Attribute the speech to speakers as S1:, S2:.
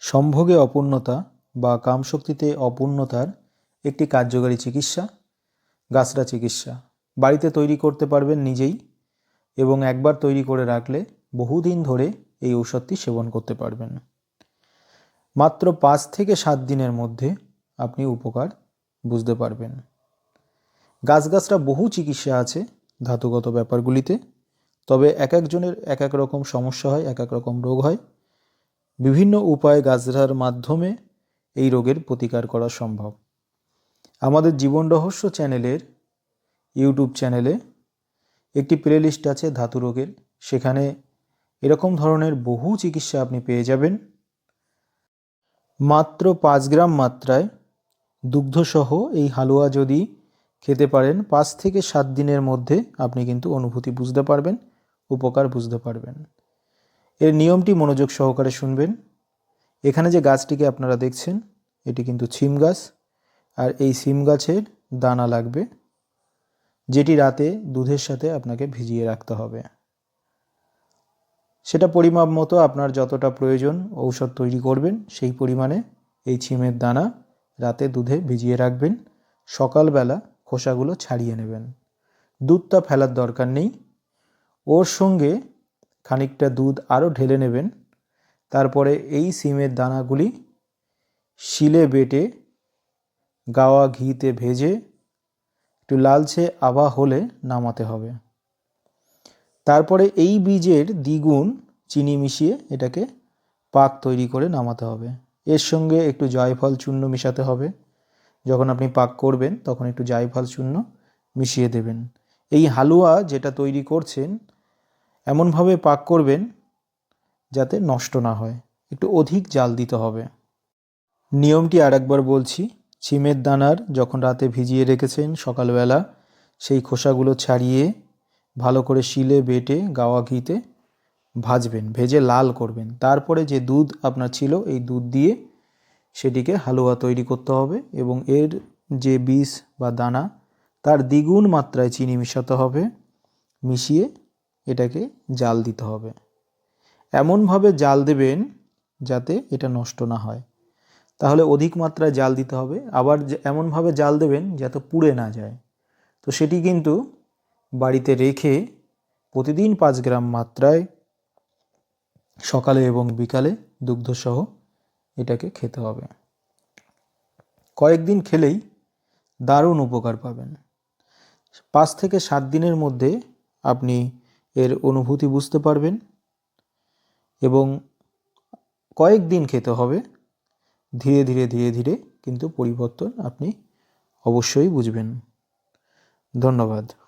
S1: সম্ভোগে অপূর্ণতা বা কামশক্তিতে অপূর্ণতার একটি কার্যকারী চিকিৎসা, গাছড়া চিকিৎসা। বাড়িতে তৈরি করতে পারবেন নিজেই এবং একবার তৈরি করে রাখলে বহুদিন ধরে এই ঔষধটি সেবন করতে পারবেন। মাত্র পাঁচ থেকে সাত দিনের মধ্যে আপনি উপকার বুঝতে পারবেন। গাছগাছরা বহু চিকিৎসা আছে ধাতুগত ব্যাপারগুলিতে, তবে এক একজনের এক এক রকম সমস্যা হয়, এক এক রকম রোগ হয়। বিভিন্ন উপায়ে গাছড়ার মাধ্যমে এই রোগের প্রতিকার করা সম্ভব। আমাদের জীবন রহস্য চ্যানেলের ইউটিউব চ্যানেলে একটি প্লেলিস্ট আছে ধাতু রোগের। সেখানে এরকম ধরনের বহু চিকিৎসা আপনি পেয়ে যাবেন। মাত্র পাঁচ গ্রাম মাত্রায় দুগ্ধসহ এই হালুয়া যদি খেতে পারেন, পাঁচ থেকে সাত দিনের মধ্যে আপনি কিন্তু অনুভূতি বুঝতে পারবেন, উপকার বুঝতে পারবেন। এর নিয়মটি মনোযোগ সহকারে শুনবেন। এখানে যে গাছটিকে আপনারা দেখছেন, এটি কিন্তু ছিম গাছ, আর এই সিম গাছের দানা লাগবে, যেটি রাতে দুধের সাথে আপনাকে ভিজিয়ে রাখতে হবে। সেটা পরিমাপ মতো আপনার যতটা প্রয়োজন ঔষধ তৈরি করবেন, সেই পরিমাণে এই ছিমের দানা রাতে দুধে ভিজিয়ে রাখবেন। সকালবেলা খোসাগুলো ছাড়িয়ে নেবেন। দুধটা ফেলার দরকার নেই। ওর সঙ্গে খানিকটা দুধ আরও ঢেলে নেবেন। তারপরে এই সিমের দানাগুলি শিলে বেটে গাওয়া ঘিতে ভেজে একটু লালচে আভা হলে নামাতে হবে। তারপরে এই বীজের দ্বিগুণ চিনি মিশিয়ে এটাকে পাক তৈরি করে নামাতে হবে। এর সঙ্গে একটু জয়ফল চূর্ণ মেশাতে হবে। যখন আপনি পাক করবেন, তখন একটু জায়ফল চূর্ণ মিশিয়ে দেবেন। এই হালুয়া যেটা তৈরি করছেন এমনভাবে পাক করবেন যাতে নষ্ট না হয়। একটু অধিক জাল দিতে হবে। নিয়মটি আর একবার বলছি, চিমের দানার যখন রাতে ভিজিয়ে রেখেছেন সকালবেলা, সেই খোসাগুলো ছাড়িয়ে ভালো করে শিলে, বেটে, গাওয়া ঘিতে ভাজবেন, ভেজে লাল করবেন। তারপরে যে দুধ আপনার ছিল, এই দুধ দিয়ে সেটিকে হালুয়া তৈরি করতে হবে এবং এর যে বীজ বা দানা, তার দ্বিগুণ মাত্রায় চিনি মেশাতে হবে, মিশিয়ে এটাকে জাল দিতে হবে। এমনভাবে জাল দেবেন যাতে এটা নষ্ট না হয়। তাহলে অধিক মাত্রায় জাল দিতে হবে। আবার এমনভাবে জাল দেবেন যাতে পুড়ে না যায়। তো সেটি কিন্তু বাড়িতে রেখে প্রতিদিন পাঁচ গ্রাম মাত্রায় সকালে এবং বিকালে দুগ্ধসহ এটাকে খেতে হবে। কয়েকদিন খেলেই দারুণ উপকার পাবেন। পাঁচ থেকে সাত দিনের মধ্যে আপনি এর অনুভূতি বুঝতে পারবেন এবং কয়েক দিন খেতে হবে। ধীরে ধীরে ধীরে ধীরে কিন্তু পরিবর্তন আপনি অবশ্যই বুঝবেন। ধন্যবাদ।